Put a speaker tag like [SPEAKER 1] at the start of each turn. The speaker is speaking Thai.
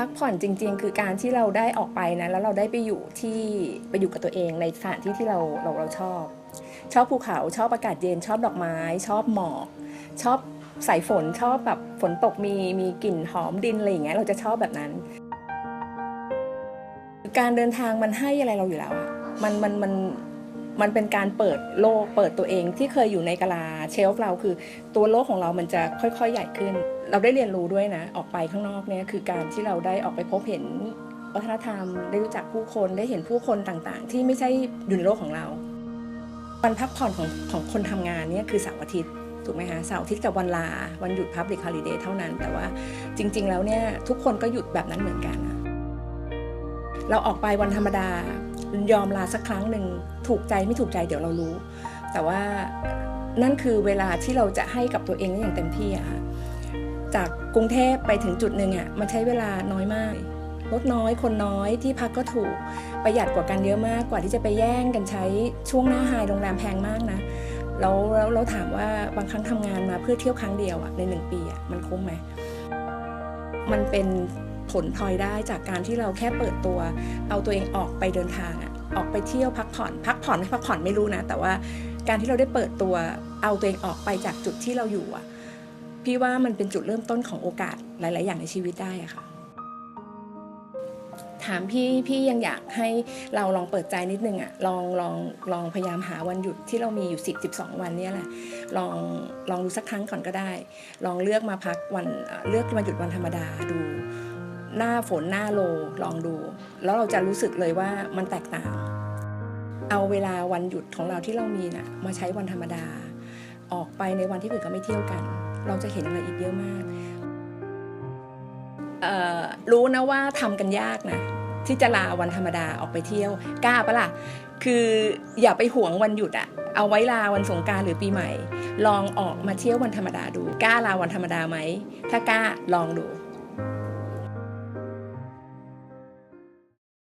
[SPEAKER 1] พักผ่อนจริง ๆ คือการที่เราได้ออกไปนะแล้วเราได้ไปอยู่ที่ไปอยู่กับตัวเองในสถานที่ที่เราเราเราชอบ ชอบภูเขาชอบอากาศเย็นชอบดอกไม้ ชอบหมอกชอบสายฝนชอบแบบฝนตกมีมีกลิ่นหอมดินอะไรอย่างเงี้ยเราจะชอบแบบนั้น การเดินทางมันให้อะไรเราอยู่แล้วอะมันมันมัน มันเป็นการเปิดโลกเปิดตัวเองที่เคยอยู่ในกะลาเชลฟ์เราคือ ตัวโลกของเรามันจะค่อยๆ ใหญ่ขึ้น เราได้เรียนรู้ด้วยนะ ออกไปข้างนอกเนี่ยคือการที่เราได้ออกไปพบเห็นวัฒนธรรม ได้รู้จักผู้คนได้เห็นผู้คนต่างๆ ที่ไม่ใช่อยู่ในโลกของเราวันพักผ่อนของของคนทำงานเนี่ยคือเสาร์อาทิตย์ถูกไหมคะเสาร์อาทิตย์กับวันลา วันหยุด Public Holiday เท่านั้น แต่ว่าจริง ๆ แล้วเนี่ยทุกคนก็หยุดแบบนั้นเหมือนกัน เราออกไปวันธรรมดา ยอมลาสักครั้งหนึ่งถูกใจไม่ถูกใจเดี๋ยวเรารู้ แต่ว่านั่นคือเวลาที่เราจะให้กับตัวเองอย่างเต็มที่อะค่ะจากกรุงเทพไปถึงจุดหนึ่งอะมันใช้เวลาน้อยมากรถน้อยคนน้อยที่พักก็ถูกประหยัดกว่ากันเยอะมากกว่าที่จะไปแย่งกันใช้ช่วงหน้าไฮโรงแรมแพงมากนะแล้วแล้วเราถามว่าบางครั้งทำงานมาเพื่อเที่ยวครั้งเดียวอะในหนึ่งปีอะมันคุ้มไหมมันเป็นผลพลอยได้จากการที่เราแค่เปิดตัว เอาตัวเองออกไปเดินทางอะ ออกไปเที่ยวพักผ่อน พักผ่อนไม่พักผ่อนไม่รู้นะ แต่ว่าการที่เราได้เปิดตัวเอาตัวเองออกไปจากจุดที่เราอยู่อะพี่ว่ามันเป็นจุดเริ่มต้นของโอกาสหลาย ๆ อย่างในชีวิตได้อะค่ะ ถามพี่พี่ยังอยากให้เราลองเปิดใจนิดนึงอะลองลองลองพยายามหาวันหยุดที่เรามีอยู่ 10 12 วันเนี่ยแหละลองลองดูสักครั้งก่อนก็ได้ ลองเลือกมาพักวันเลือกวันหยุดวันธรรมดาดู หน้าฝนหน้าโลลองดู แล้วเราจะรู้สึกเลยว่ามันแตกต่าง เอาเวลาวันหยุดของเราที่เรามีน่ะมาใช้วันธรรมดา ออกไปในวันที่อื่นก็ไม่เที่ยวกัน เราจะเห็นอะไรอีกเยอะมากรู้นะว่าทำกันยากนะที่จะลาวันธรรมดาออกไปเที่ยวกล้าปะล่ะคืออย่าไปหวงวันหยุดอะเอาไว้ลาวันสงการหรือปีใหม่ ลองออกมาเที่ยววันธรรมดาดู กล้าลาวันธรรมดาไหม ถ้ากล้าลองดู